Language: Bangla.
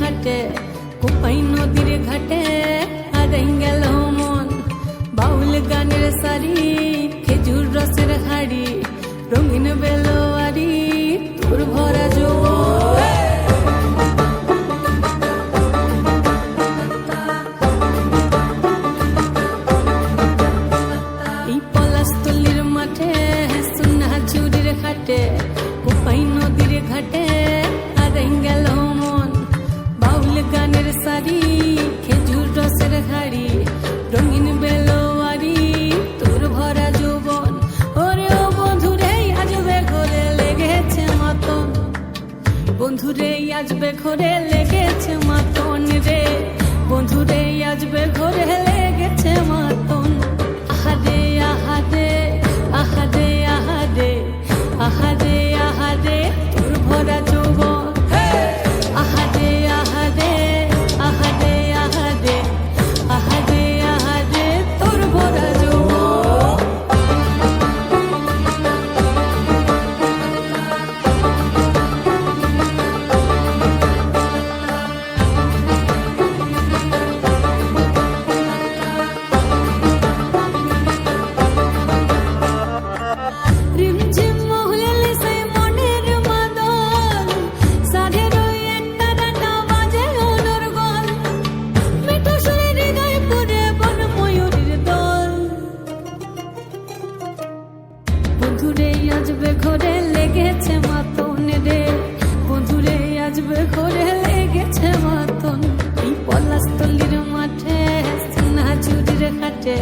ঘাটে কোপাই নদীর ঘাটে হারাই গেল মন। বাউল গানের সারি খেজুর রসের হাড়ি রঙিন ঘাটে কোপাই নদীর ঘাটে আর গেল মন বাউল গানের সারি খেজুর রসের হাড়ি রঙিন বেলোয়ারি তোর ভরা ওরে আজবে ঘরে লেগেছে বন্ধুরে আজবে ঘরে লেগেছে বন্ধুরে আজবে ঘরে লেগেছে মাতন রে। বন্ধুরে আজবে ঘরে লেগেছে মাতন। এই পলাশতলির মাঠে সোনা চুরির ঘাটে